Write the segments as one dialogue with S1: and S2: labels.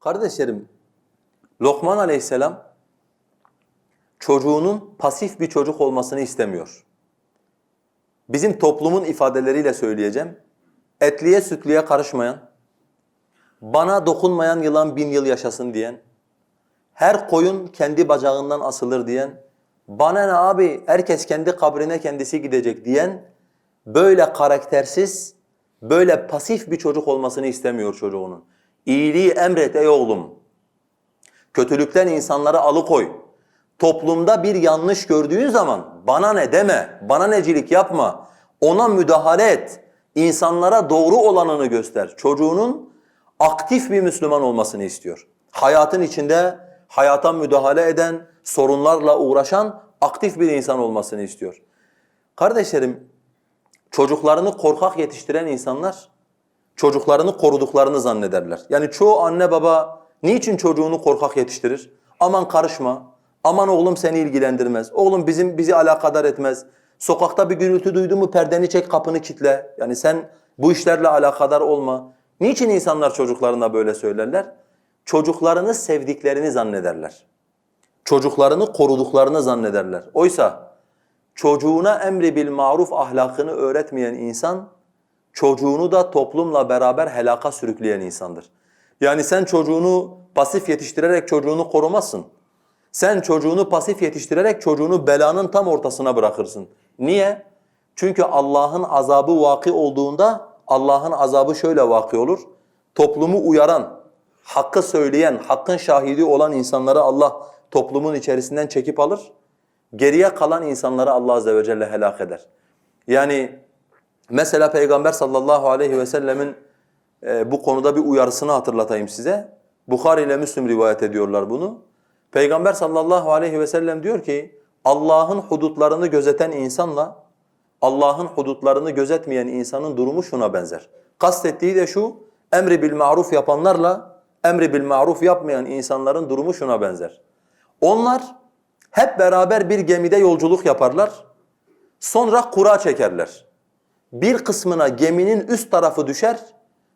S1: Kardeşlerim, Lokman aleyhisselam çocuğunun pasif bir çocuk olmasını istemiyor. Bizim toplumun ifadeleriyle söyleyeceğim. Etliye sütlüye karışmayan, bana dokunmayan yılan bin yıl yaşasın diyen, her koyun kendi bacağından asılır diyen, bana ne abi herkes kendi kabrine kendisi gidecek diyen, böyle karaktersiz, böyle pasif bir çocuk olmasını istemiyor çocuğunun. İyiliği emret ey oğlum. Kötülükten insanları alıkoy. Toplumda bir yanlış gördüğün zaman bana ne deme, bana necilik yapma. Ona müdahale et. İnsanlara doğru olanını göster. Çocuğunun aktif bir Müslüman olmasını istiyor. Hayatın içinde hayata müdahale eden, sorunlarla uğraşan aktif bir insan olmasını istiyor. Kardeşlerim, çocuklarını korkak yetiştiren insanlar çocuklarını koruduklarını zannederler. Yani çoğu anne baba niçin çocuğunu korkak yetiştirir? Aman karışma, aman oğlum seni ilgilendirmez, oğlum bizim bizi alakadar etmez. Sokakta bir gürültü duydu mu perdeni çek kapını kitle. Yani sen bu işlerle alakadar olma. Niçin insanlar çocuklarına böyle söylerler? Çocuklarını sevdiklerini zannederler. Çocuklarını koruduklarını zannederler. Oysa çocuğuna emri bil maruf ahlakını öğretmeyen insan çocuğunu da toplumla beraber helaka sürükleyen insandır. Yani sen çocuğunu pasif yetiştirerek çocuğunu korumazsın. Sen çocuğunu pasif yetiştirerek çocuğunu belanın tam ortasına bırakırsın. Niye? Çünkü Allah'ın azabı vaki olduğunda Allah'ın azabı şöyle vaki olur. Toplumu uyaran, hakkı söyleyen, hakkın şahidi olan insanları Allah toplumun içerisinden çekip alır. Geriye kalan insanları Allah azze ve celle helak eder. Yani Mesela Peygamber sallallahu aleyhi ve sellemin e, bu konuda bir uyarısını hatırlatayım size. Bukhari ile Müslim rivayet ediyorlar bunu. Peygamber sallallahu aleyhi ve sellem diyor ki Allah'ın hudutlarını gözeten insanla Allah'ın hudutlarını gözetmeyen insanın durumu şuna benzer. Kastettiği de şu, emri bil maruf yapanlarla emri bil maruf yapmayan insanların durumu şuna benzer. Onlar hep beraber bir gemide yolculuk yaparlar. Sonra kura çekerler. Bir kısmına geminin üst tarafı düşer,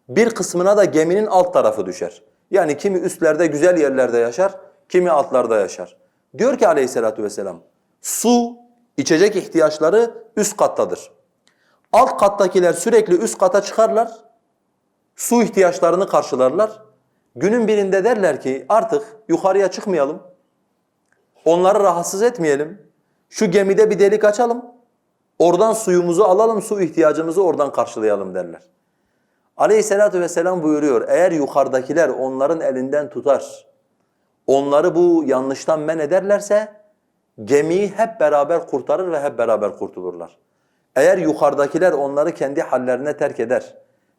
S1: bir kısmına da geminin alt tarafı düşer. Yani kimi üstlerde güzel yerlerde yaşar, kimi altlarda yaşar. Diyor ki aleyhissalatu vesselam, su, içecek ihtiyaçları üst kattadır. Alt kattakiler sürekli üst kata çıkarlar, su ihtiyaçlarını karşılarlar. Günün birinde derler ki artık yukarıya çıkmayalım, onları rahatsız etmeyelim, şu gemide bir delik açalım, Oradan suyumuzu alalım, su ihtiyacımızı oradan karşılayalım derler. Aleyhissalatu vesselam buyuruyor, eğer yukarıdakiler onların elinden tutar, onları bu yanlıştan men ederlerse, gemiyi hep beraber kurtarır ve hep beraber kurtulurlar. Eğer yukarıdakiler onları kendi hallerine terk eder,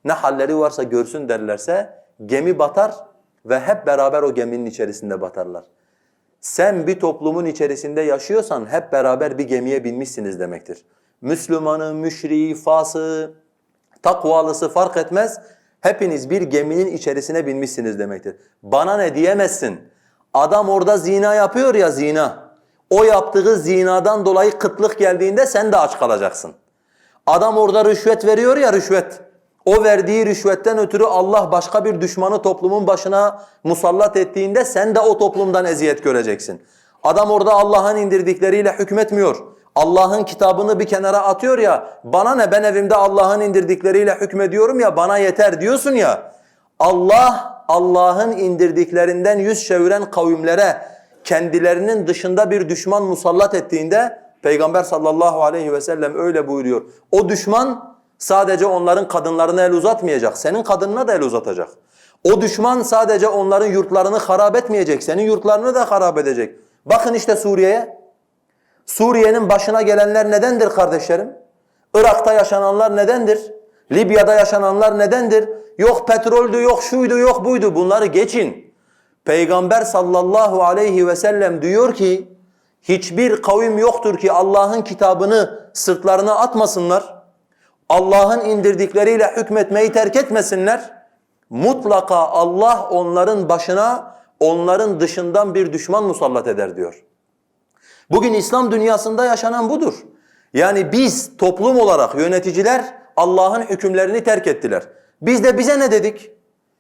S1: ne halleri varsa görsün derlerse, gemi batar ve hep beraber o geminin içerisinde batarlar. Sen bir toplumun içerisinde yaşıyorsan hep beraber bir gemiye binmişsiniz demektir. Müslümanı, müşriği, fası, takvalısı fark etmez. Hepiniz bir geminin içerisine binmişsiniz demektir. Bana ne diyemezsin. Adam orada zina yapıyor ya zina. O yaptığı zinadan dolayı kıtlık geldiğinde sen de aç kalacaksın. Adam orada rüşvet veriyor ya rüşvet. O verdiği rüşvetten ötürü Allah başka bir düşmanı toplumun başına musallat ettiğinde sen de o toplumdan eziyet göreceksin. Adam orada Allah'ın indirdikleriyle hükmetmiyor. Allah'ın kitabını bir kenara atıyor ya, bana ne ben evimde Allah'ın indirdikleriyle hükmediyorum ya bana yeter diyorsun ya. Allah Allah'ın indirdiklerinden yüz çeviren kavimlere kendilerinin dışında bir düşman musallat ettiğinde Peygamber sallallahu aleyhi ve sellem öyle buyuruyor. O düşman sadece onların kadınlarına el uzatmayacak, senin kadınına da el uzatacak. O düşman sadece onların yurtlarını harap etmeyecek, senin yurtlarını da harap edecek. Bakın işte Suriye'ye. Suriye'nin başına gelenler nedendir kardeşlerim? Irak'ta yaşananlar nedendir? Libya'da yaşananlar nedendir? Yok petroldü, yok şuydu, yok buydu. Bunları geçin. Peygamber sallallahu aleyhi ve sellem diyor ki, hiçbir kavim yoktur ki Allah'ın kitabını sırtlarına atmasınlar. Allah'ın indirdikleriyle hükmetmeyi terk etmesinler. Mutlaka Allah onların başına onların dışından bir düşman musallat eder diyor. Bugün İslam dünyasında yaşanan budur. Yani biz toplum olarak yöneticiler Allah'ın hükümlerini terk ettiler. Biz de bize ne dedik?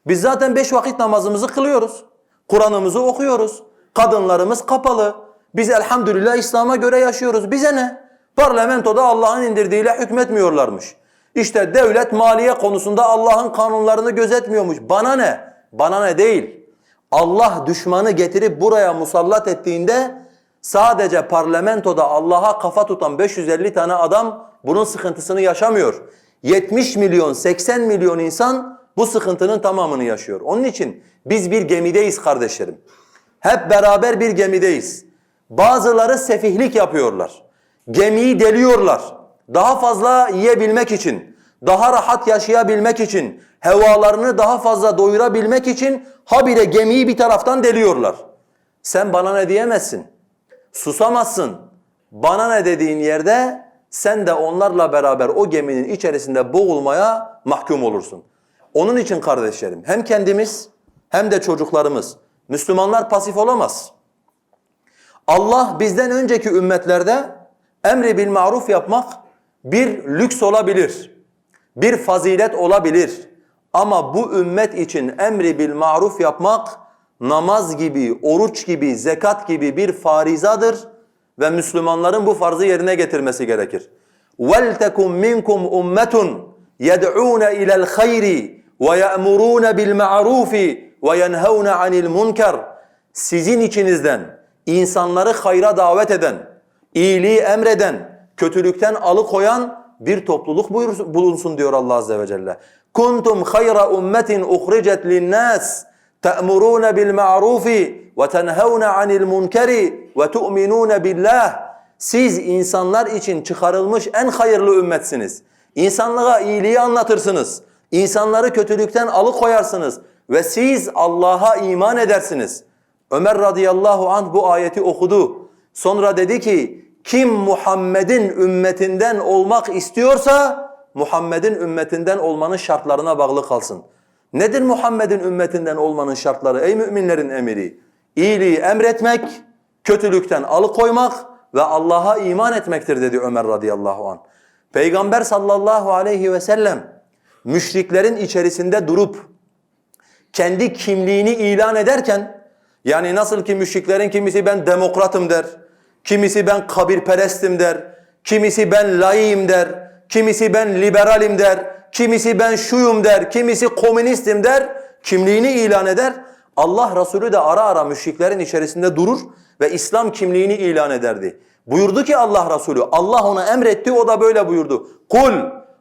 S1: Biz zaten beş vakit namazımızı kılıyoruz. Kur'an'ımızı okuyoruz. Kadınlarımız kapalı. Biz elhamdülillah İslam'a göre yaşıyoruz. Bize ne? Parlamentoda Allah'ın indirdiğiyle hükmetmiyorlarmış. İşte devlet maliye konusunda Allah'ın kanunlarını gözetmiyormuş. Bana ne? Bana ne değil. Allah düşmanı getirip buraya musallat ettiğinde sadece parlamentoda Allah'a kafa tutan 550 tane adam bunun sıkıntısını yaşamıyor. 70 milyon, 80 milyon insan bu sıkıntının tamamını yaşıyor. Onun için biz bir gemideyiz kardeşlerim. Hep beraber bir gemideyiz. Bazıları sefihlik yapıyorlar. Gemiyi deliyorlar. Daha fazla yiyebilmek için, daha rahat yaşayabilmek için, hevalarını daha fazla doyurabilmek için habire gemiyi bir taraftan deliyorlar. Sen bana ne diyemezsin. Susamazsın. Bana ne dediğin yerde sen de onlarla beraber o geminin içerisinde boğulmaya mahkum olursun. Onun için kardeşlerim hem kendimiz hem de çocuklarımız Müslümanlar pasif olamaz. Allah bizden önceki ümmetlerde emri bil maruf yapmak bir lüks olabilir. Bir fazilet olabilir. Ama bu ümmet için emri bil maruf yapmak namaz gibi, oruç gibi, zekat gibi bir farizadır ve Müslümanların bu farzı yerine getirmesi gerekir. وَلْتَكُمْ مِنْكُمْ اُمَّةٌ يَدْعُونَ اِلَى الْخَيْرِ وَيَأْمُرُونَ بِالْمَعْرُوفِ وَيَنْهَوْنَ عَنِ الْمُنْكَرِ Sizin içinizden insanları hayra davet eden, iyiliği emreden, kötülükten alıkoyan bir topluluk buyursun, bulunsun diyor Allah azze ve celle. Kuntum hayra ummetin uhricet linnas ve tenhauna anil munkeri ve tu'minuna billah. Siz insanlar için çıkarılmış en hayırlı ümmetsiniz. İnsanlığa iyiliği anlatırsınız. İnsanları kötülükten alıkoyarsınız ve siz Allah'a iman edersiniz. Ömer radıyallahu anh bu ayeti okudu. Sonra dedi ki kim Muhammed'in ümmetinden olmak istiyorsa Muhammed'in ümmetinden olmanın şartlarına bağlı kalsın. Nedir Muhammed'in ümmetinden olmanın şartları ey müminlerin emiri? İyiliği emretmek, kötülükten alıkoymak ve Allah'a iman etmektir dedi Ömer radıyallahu anh. Peygamber sallallahu aleyhi ve sellem müşriklerin içerisinde durup kendi kimliğini ilan ederken yani nasıl ki müşriklerin kimisi ben demokratım der, kimisi ben kabirperestim der, kimisi ben layığım der, kimisi ben liberalim der, kimisi ben şuyum der, kimisi komünistim der, kimliğini ilan eder. Allah Resulü de ara ara müşriklerin içerisinde durur ve İslam kimliğini ilan ederdi. Buyurdu ki Allah Resulü, Allah ona emretti, o da böyle buyurdu. Kul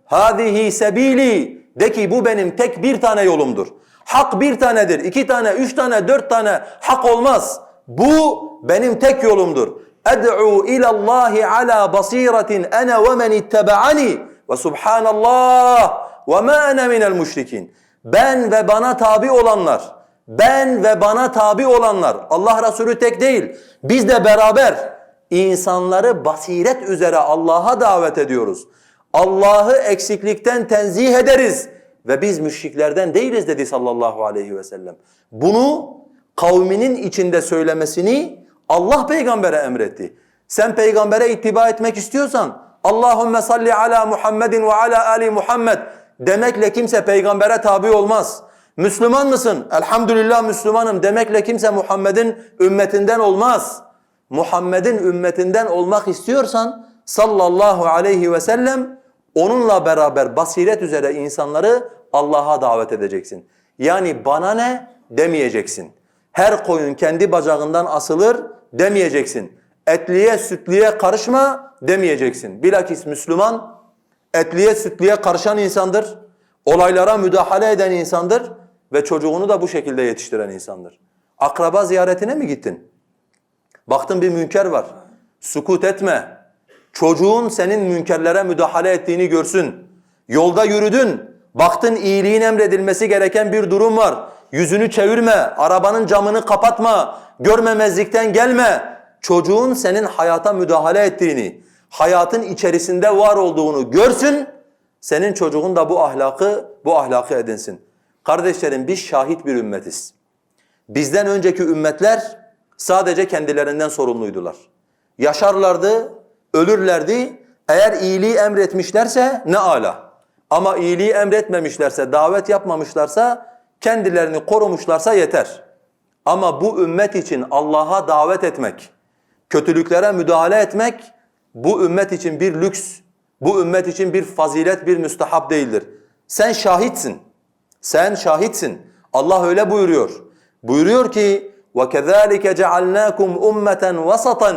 S1: hadihi sebili de ki bu benim tek bir tane yolumdur. Hak bir tanedir, iki tane, üç tane, dört tane hak olmaz. Bu benim tek yolumdur. Ed'u ilallahi ala basiratin ana ve men ittaba'ani ve subhanallah ve ma ana minel müşrikin. Ben ve bana tabi olanlar, ben ve bana tabi olanlar, Allah Resulü tek değil, biz de beraber insanları basiret üzere Allah'a davet ediyoruz. Allah'ı eksiklikten tenzih ederiz ve biz müşriklerden değiliz dedi sallallahu aleyhi ve sellem. Bunu kavminin içinde söylemesini Allah peygambere emretti. Sen peygambere ittiba etmek istiyorsan Allahümme salli ala Muhammedin ve ala ali Muhammed demekle kimse peygambere tabi olmaz. Müslüman mısın? Elhamdülillah Müslümanım demekle kimse Muhammed'in ümmetinden olmaz. Muhammed'in ümmetinden olmak istiyorsan sallallahu aleyhi ve sellem onunla beraber basiret üzere insanları Allah'a davet edeceksin. Yani bana ne demeyeceksin. Her koyun kendi bacağından asılır demeyeceksin. Etliye sütliye karışma demeyeceksin. Bilakis Müslüman etliye sütliye karışan insandır. Olaylara müdahale eden insandır ve çocuğunu da bu şekilde yetiştiren insandır. Akraba ziyaretine mi gittin? Baktın bir münker var. Sukut etme. Çocuğun senin münkerlere müdahale ettiğini görsün. Yolda yürüdün. Baktın iyiliğin emredilmesi gereken bir durum var. Yüzünü çevirme, arabanın camını kapatma, görmemezlikten gelme. Çocuğun senin hayata müdahale ettiğini, hayatın içerisinde var olduğunu görsün. Senin çocuğun da bu ahlakı, bu ahlakı edinsin. Kardeşlerim biz şahit bir ümmetiz. Bizden önceki ümmetler sadece kendilerinden sorumluydular. Yaşarlardı, ölürlerdi. Eğer iyiliği emretmişlerse ne ala. Ama iyiliği emretmemişlerse, davet yapmamışlarsa kendilerini korumuşlarsa yeter. Ama bu ümmet için Allah'a davet etmek, kötülüklere müdahale etmek bu ümmet için bir lüks, bu ümmet için bir fazilet, bir müstehap değildir. Sen şahitsin. Sen şahitsin. Allah öyle buyuruyor. Buyuruyor ki وَكَذَٰلِكَ جَعَلْنَاكُمْ اُمَّةً وَسَطًا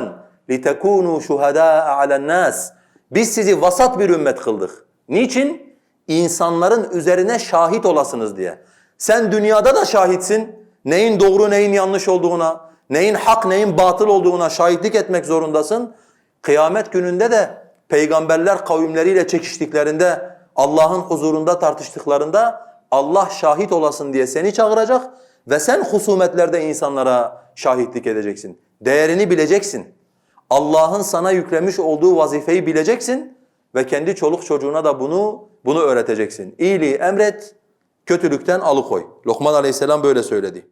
S1: لِتَكُونُوا شُهَدَاءَ عَلَى النَّاسِ Biz sizi vasat bir ümmet kıldık. Niçin? İnsanların üzerine şahit olasınız diye. Sen dünyada da şahitsin. Neyin doğru neyin yanlış olduğuna, neyin hak neyin batıl olduğuna şahitlik etmek zorundasın. Kıyamet gününde de peygamberler kavimleriyle çekiştiklerinde, Allah'ın huzurunda tartıştıklarında Allah şahit olasın diye seni çağıracak ve sen husumetlerde insanlara şahitlik edeceksin. Değerini bileceksin. Allah'ın sana yüklemiş olduğu vazifeyi bileceksin ve kendi çoluk çocuğuna da bunu bunu öğreteceksin. İyiliği emret, kötülükten alıkoy. Lokman Aleyhisselam böyle söyledi.